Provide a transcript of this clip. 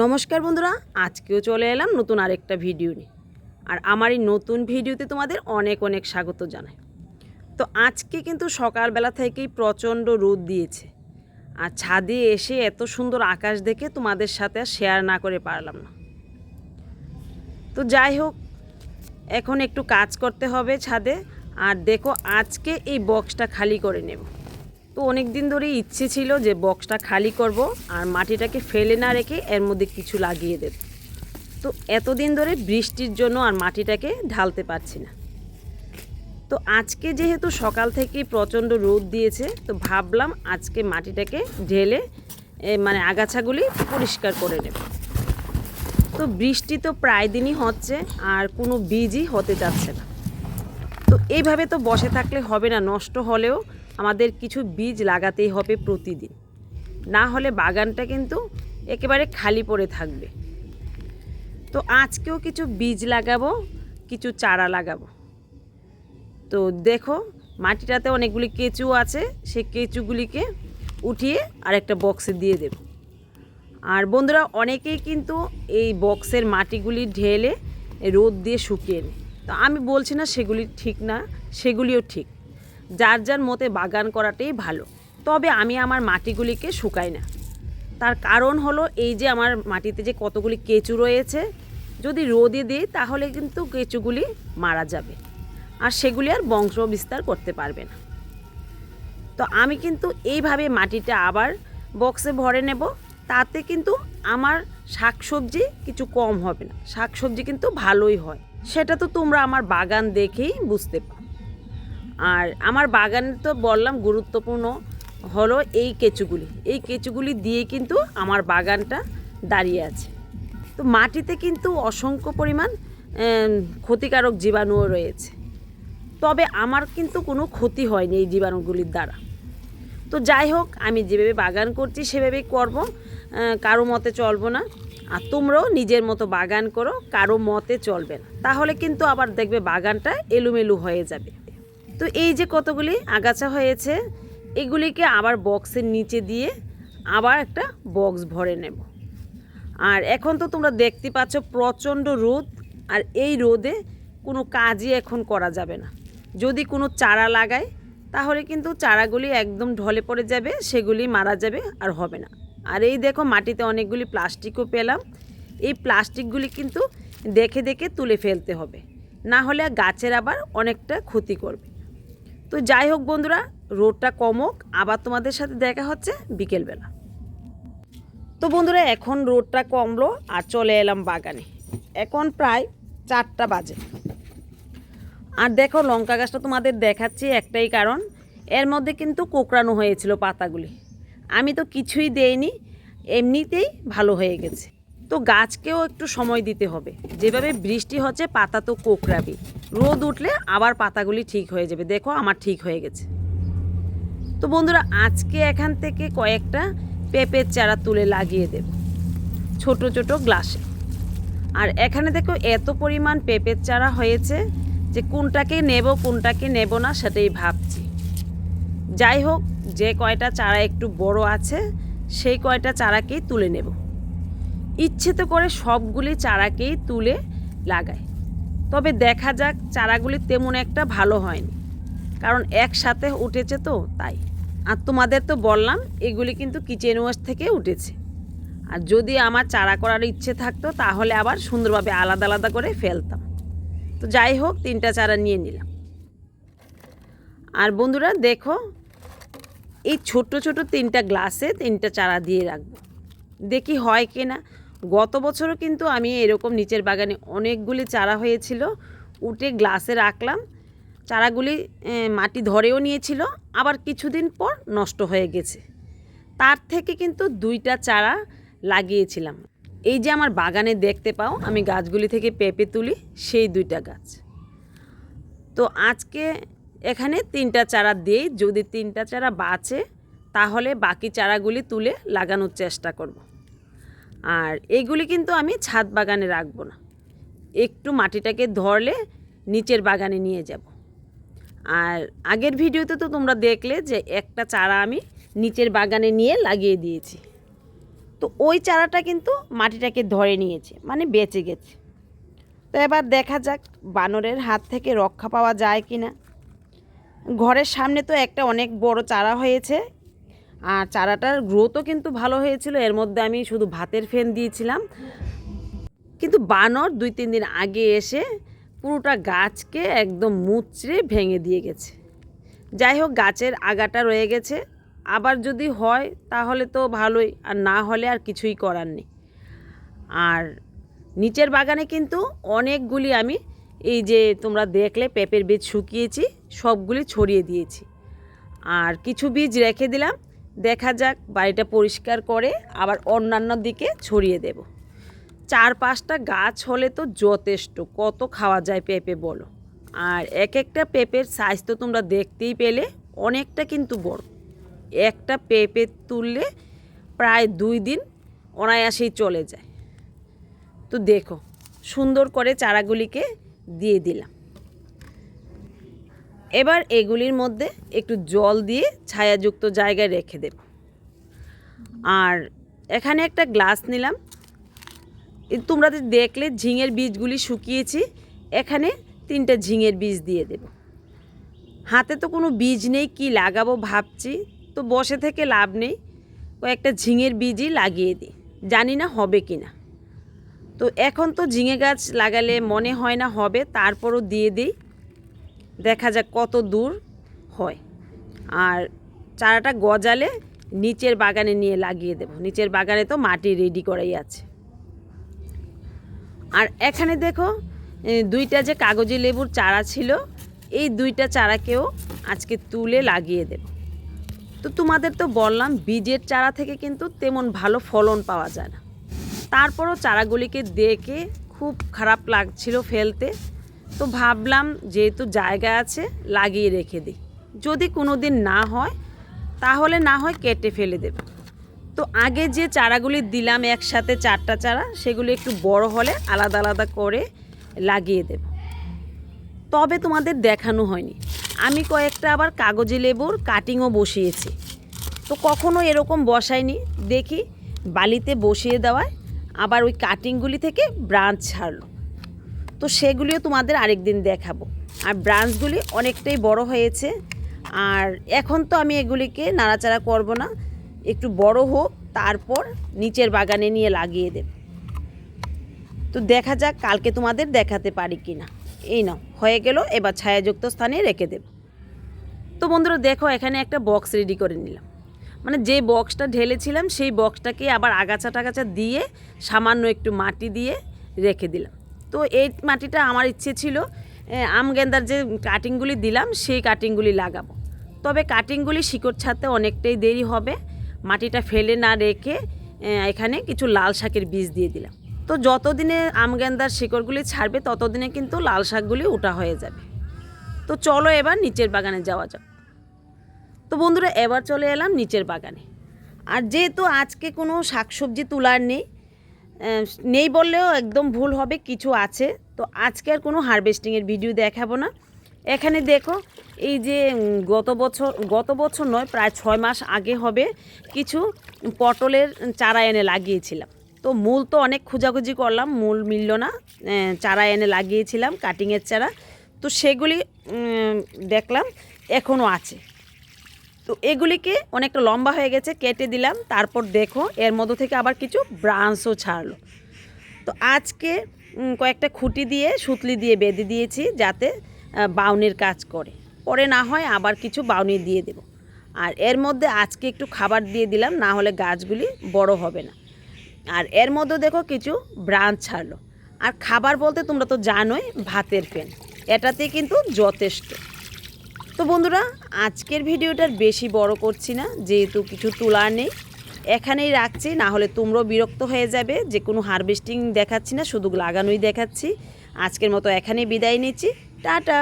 নমস্কার বন্ধুরা, আজকেও চলে এলাম নতুন আরেকটা ভিডিও নিয়ে। আর আমার এই নতুন ভিডিওতে তোমাদের অনেক অনেক স্বাগত জানাই। তো আজকে কিন্তু সকালবেলা থেকেই প্রচণ্ড রোদ দিয়েছে। আর ছাদে এসে এত সুন্দর আকাশ দেখে তোমাদের সাথে আর শেয়ার না করে পারলাম না। তো যাই হোক, এখন একটু কাজ করতে হবে ছাদে। আর দেখো, আজকে এই বক্সটা খালি করে নেব। তো অনেক দিন ধরে ইচ্ছে ছিল যে বক্সটা খালি করব আর মাটিটাকে ফেলে না রেখে এর মধ্যে কিছু লাগিয়ে দেব। তো এতদিন ধরে বৃষ্টির জন্য আর মাটিটাকে ঢালতে পারছি না। তো আজকে যেহেতু সকাল থেকেই প্রচণ্ড রোদ দিয়েছে, তো ভাবলাম আজকে মাটিটাকে ঢেলে মানে আগাছাগুলি পরিষ্কার করে নেব। তো বৃষ্টি তো প্রায় দিনই হচ্ছে আর কোনো বীজই হতে যাচ্ছে না। তো এইভাবে তো বসে থাকলে হবে না, নষ্ট হলেও আমাদের কিছু বীজ লাগাতেই হবে প্রতিদিন। না হলে বাগানটা কিন্তু একেবারে খালি পড়ে থাকবে। তো আজকেও কিছু বীজ লাগাবো, কিছু চারা লাগাবো। তো দেখো, মাটিটাতে অনেকগুলি কেঁচু আছে, সেই কেঁচুগুলিকে উঠিয়ে আর একটা বক্সে দিয়ে দেব। আর বন্ধুরা, অনেকেই কিন্তু এই বক্সের মাটিগুলি ঢেলে রোদ দিয়ে শুকিয়ে নেয়। তো আমি বলছি না সেগুলি ঠিক না, সেগুলিও ঠিক। যার যার মতে বাগান করাটাই ভালো। তবে আমি আমার মাটিগুলিকে শুকাই না। তার কারণ হলো এই যে আমার মাটিতে যে কতগুলি কেঁচু রয়েছে, যদি রোদে দিই তাহলে কিন্তু কেঁচুগুলি মারা যাবে। আর সেগুলি আর বংশ বিস্তার করতে পারবে না। তো আমি কিন্তু এইভাবে মাটিটা আবার বক্সে ভরে নেব, তাতে কিন্তু আমার শাকসবজি কিছু কম হবে না। শাকসবজি কিন্তু ভালোই হয়। সেটা তো তোমরা আমার বাগান দেখেই বুঝতে পারো আর আমার বাগানে তো বললাম গুরুত্বপূর্ণ হলো এই কেঁচুগুলি। এই কেঁচুগুলি দিয়ে কিন্তু আমার বাগানটা দাঁড়িয়ে আছে। তো মাটিতে কিন্তু অসংখ্য পরিমাণ ক্ষতিকারক জীবাণুও রয়েছে। তবে আমার কিন্তু কোনো ক্ষতি হয়নি এই জীবাণুগুলির দ্বারা। তো যাই হোক, আমি যেভাবে বাগান করছি সেভাবেই করব। কারও মতে চলবো না। আর তোমরাও নিজের মতো বাগান করো, কারও মতে চলবে না। তাহলে কিন্তু আবার দেখবে বাগানটা এলোমেলো হয়ে যাবে। তো এই যে কতগুলি আগাছা হয়েছে, এগুলিকে আবার বক্সের নিচে দিয়ে আবার একটা বক্স ভরে নেব। আর এখন তো তোমরা দেখতে পাচ্ছ প্রচণ্ড রোদ, আর এই রোদে কোনো কাজই এখন করা যাবে না। যদি কোনো চারা লাগায় তাহলে কিন্তু চারাগুলি একদম ঢলে পড়ে যাবে, সেগুলি মারা যাবে আর হবে না। আর এই দেখো মাটিতে অনেকগুলি প্লাস্টিকও পেলাম। এই প্লাস্টিকগুলি কিন্তু দেখে দেখে তুলে ফেলতে হবে। না হলে গাছের আবার অনেকটা ক্ষতি করবে। তো যাই হোক বন্ধুরা, রোদটা কমক আবার তোমাদের সাথে দেখা হচ্ছে বিকেলবেলা। তো বন্ধুরা, এখন রোদটা কমলো আর চলে এলাম বাগানে। এখন প্রায় চারটা বাজে। আর দেখো, লঙ্কা গাছটা তোমাদের দেখাচ্ছি একটাই কারণ, এর মধ্যে কিন্তু কোকড়ানো হয়েছিল পাতাগুলি। আমি তো কিছুই দেইনি, এমনিতেই ভালো হয়ে গেছে। তো গাছকেও একটু সময় দিতে হবে। যেভাবে বৃষ্টি হচ্ছে, পাতা তো কোকড়াবে রোদ উঠলে আবার পাতাগুলি ঠিক হয়ে যাবে। দেখো আমার ঠিক হয়ে গেছে। তো বন্ধুরা, আজকে এখান থেকে কয়েকটা পেঁপের চারা তুলে লাগিয়ে দেব। ছোট ছোট গ্লাসে। আর এখানে দেখো এত পরিমাণ পেঁপের চারা হয়েছে যে কোনটাকে নেব কোনটাকে নেব না সেটাই ভাবছি। যাই হোক, যে কয়টা চারা একটু বড় আছে, সেই কয়টা চারাকেই তুলে নেব। ইচ্ছে তো করে সবগুলি চারাকেই তুলে লাগাই। তবে দেখা যাক চারাগুলি তেমন একটা ভালো হয়নি। কারণ একসাথে উঠেছে তো, তাই। আর তোমাদের তো বললাম, এগুলি কিন্তু কিচেন ওয়েস্ট থেকে উঠেছে। আর যদি আমার চারা করার ইচ্ছে থাকতো, তাহলে আবার সুন্দরভাবে আলাদা আলাদা করে ফেলতাম। তো যাই হোক, তিনটা চারা নিয়ে নিলাম। আর বন্ধুরা, দেখো, এই ছোট ছোট তিনটা গ্লাসে তিনটা চারা দিয়ে রাখব। দেখি হয় কি না গত বছরও কিন্তু আমি এরকম নিচের বাগানে অনেকগুলি চারা হয়েছিল, উঠে গ্লাসে রাখলাম। চারাগুলি মাটি ধরেও নিয়েছিল, আবার কিছুদিন পর নষ্ট হয়ে গেছে। তার থেকে কিন্তু দুইটা চারা লাগিয়েছিলাম। এই যে আমার বাগানে দেখতে পাও, আমি গাছগুলি থেকে পেঁপে তুলি, সেই দুইটা গাছ। তো আজকে এখানে তিনটা চারা দিই যদি তিনটা চারা বাঁচে, তাহলে বাকি চারাগুলি তুলে লাগানোর চেষ্টা করব। আর এইগুলি কিন্তু আমি ছাদ বাগানে রাখব না। একটু মাটিটাকে ধরলে নিচের বাগানে নিয়ে যাব। আর আগের ভিডিওতে তো তোমরা দেখলে যে একটা চারা আমি নিচের বাগানে নিয়ে লাগিয়ে দিয়েছি। তো ওই চারাটা কিন্তু মাটিটাকে ধরে নিয়েছে মানে বেঁচে গেছে। তো এবার দেখা যাক বানরের হাত থেকে রক্ষা পাওয়া যায় কি না ঘরের সামনে তো একটা অনেক বড় চারা হয়েছে আর চারাটার গ্রোথও কিন্তু ভালো হয়েছিল। এর মধ্যে আমি শুধু ভাতের ফেন দিয়েছিলাম। কিন্তু বানর দুই, তিন দিন আগে এসে পুরোটা গাছকে একদম মুচড়ে ভেঙে দিয়ে গেছে। যাই হোক, গাছের আগাটা রয়ে গেছে। আবার যদি হয়, তাহলে তো ভালোই। আর না হলে আর কিছুই করার নেই। আর নিচের বাগানে কিন্তু অনেকগুলি আমি এই যে তোমরা দেখলে, পেঁপের বীজ শুকিয়েছি, সবগুলি ছড়িয়ে দিয়েছি। আর কিছু বীজ রেখে দিলাম। দেখা যাক, বাড়িটা পরিষ্কার করে আবার অন্যান্য দিকে ছড়িয়ে দেব। চার পাঁচটা গাছ হলে তো যথেষ্ট, কত খাওয়া যায় পেঁপে বলো। আর এক একটা পেঁপের সাইজ তো তোমরা দেখতেই পেলে, অনেকটা কিন্তু বড়। একটা পেঁপে তুললে প্রায় দুই দিন অনায়াসেই চলে যায়। তো দেখো, সুন্দর করে চারাগুলিকে দিয়ে দিলাম। এবার এগুলির মধ্যে একটু জল দিয়ে ছায়াযুক্ত জায়গায় রেখে দেব। আর এখানে একটা গ্লাস নিলাম। তোমরা দেখলে ঝিঙের বীজগুলি শুকিয়েছি। এখানে তিনটা ঝিঙের বীজ দিয়ে দেব। হাতে তো কোনো বীজ নেই, কি লাগাবো ভাবছি। তো বসে থেকে লাভ নেই। কয়েকটা ঝিঙের বীজই লাগিয়ে দিই। জানি না হবে কি না। তো এখন তো ঝিঙে গাছ লাগালে মনে হয় না হবে, তারপরও দিয়ে দিই। দেখা যাক কত দূর হয়। আর চারাটা গজালে নিচের বাগানে নিয়ে লাগিয়ে দেব। নিচের বাগানে তো মাটি রেডি করাই আছে। আর এখানে দেখো দুইটা যে কাগজি লেবুর চারা ছিল, এই দুইটা চারাকেও আজকে তুলে লাগিয়ে দেব। তো তোমাদের তো বললাম, বীজের চারা থেকে কিন্তু তেমন ভালো ফলন পাওয়া যায় না। তারপরও চারাগুলিকে দেখে খুব খারাপ লাগছিল ফেলতে। তো ভাবলাম যেহেতু জায়গা আছে, লাগিয়ে রেখে দিই। যদি কোনো দিন না হয়, তাহলে না হয় কেটে ফেলে দেব। তো আগে যে চারাগুলি দিলাম একসাথে চারটা চারা, সেগুলি একটু বড় হলে আলাদা আলাদা করে লাগিয়ে দেব। তবে তোমাদের দেখানো হয়নি। আমি কয়েকটা আবার কাগজে লেবুর কাটিংও বসিয়েছি। তো কখনো এরকম বসাইনি দেখি বালিতে বসিয়ে দেওয়ায় আবার ওই কাটিংগুলি থেকে ব্রাঞ্চ ছাড়লো। তো সেগুলিও তোমাদের আরেকদিন দেখাবো। আর ব্রাঞ্চগুলি অনেকটাই বড় হয়েছে। আর এখন তো আমি এগুলিকে নাড়াচাড়া করব না। একটু বড় হোক, তারপর নিচের বাগানে নিয়ে লাগিয়ে দেব। তো দেখা যাক, কালকে তোমাদের দেখাতে পারি কি না এই নাও, হয়ে গেল, এবার ছায়াযুক্ত স্থানে রেখে দেব। তো বন্ধুরা, দেখো, এখানে একটা বক্স রেডি করে নিলাম। মানে যে বক্সটা ঢেলেছিলাম, সেই বক্সটাকে আবার আগাছা টাগাছা দিয়ে সামান্য একটু মাটি দিয়ে রেখে দিলাম। তো এই মাটিটা আমার ইচ্ছে ছিল আম গেন্দার যে কাটিংগুলি দিলাম, সেই কাটিংগুলি লাগাবো। তবে কাটিংগুলি শিকড় ছাড়তে অনেকটাই দেরি হবে। মাটিটা ফেলে না রেখে এখানে কিছু লাল শাকের বীজ দিয়ে দিলাম। তো যতদিনে আম গেন্দার শিকড়গুলি ছাড়বে, ততদিনে কিন্তু লাল শাকগুলি উঠা হয়ে যাবে। তো চলো এবার নিচের বাগানে যাওয়া যাক। তো বন্ধুরা, এবার চলে এলাম নিচের বাগানে। আর যেহেতু আজকে কোনো শাকসবজি তোলার নেই নেই বললেও একদম ভুল হবে, কিছু আছে। তো আজকে আর কোনো হারভেস্টিংয়ের ভিডিও দেখাবো না। এখানে দেখো, এই যে গত বছর গত বছর নয়, প্রায় ছয় মাস আগে হবে, কিছু পটলের চারা এনে লাগিয়েছিলাম। তো মূল তো অনেক খোঁজাখুঁজি করলাম, মূল মিলল না চারা এনে লাগিয়েছিলাম কাটিংয়ের চারা। তো সেগুলি দেখলাম, এখনও আছে। তো এগুলিকে অনেকটা লম্বা হয়ে গেছে, কেটে দিলাম, তারপর দেখো এর মধ্য থেকে আবার কিছু ব্রাঞ্চও ছাড়লো। তো আজকে কয়েকটা খুঁটি দিয়ে, সুতলি দিয়ে বেঁধে দিয়েছি যাতে বাউনির কাজ করে। পরে না হয় আবার কিছু বাউনি দিয়ে দেব। আর এর মধ্যে আজকে একটু খাবার দিয়ে দিলাম, না হলে গাছগুলি বড় হবে না। আর এর মধ্যে দেখো কিছু ব্রাঞ্চ ছাড়লো। আর খাবার বলতে তোমরা তো জানোই, ভাতের ফেন এটাতে কিন্তু যথেষ্ট। তো বন্ধুরা, আজকের ভিডিওটার বেশি বড় করছি না, যেহেতু কিছু তোলার নেই। এখানেই রাখছি, না হলে তোমরাও বিরক্ত হয়ে যাবে। যে কোনো হারভেস্টিং দেখাচ্ছি না, শুধু লাগানোই দেখাচ্ছি। আজকের মতো এখানেই বিদায় নিচ্ছি। টাটা!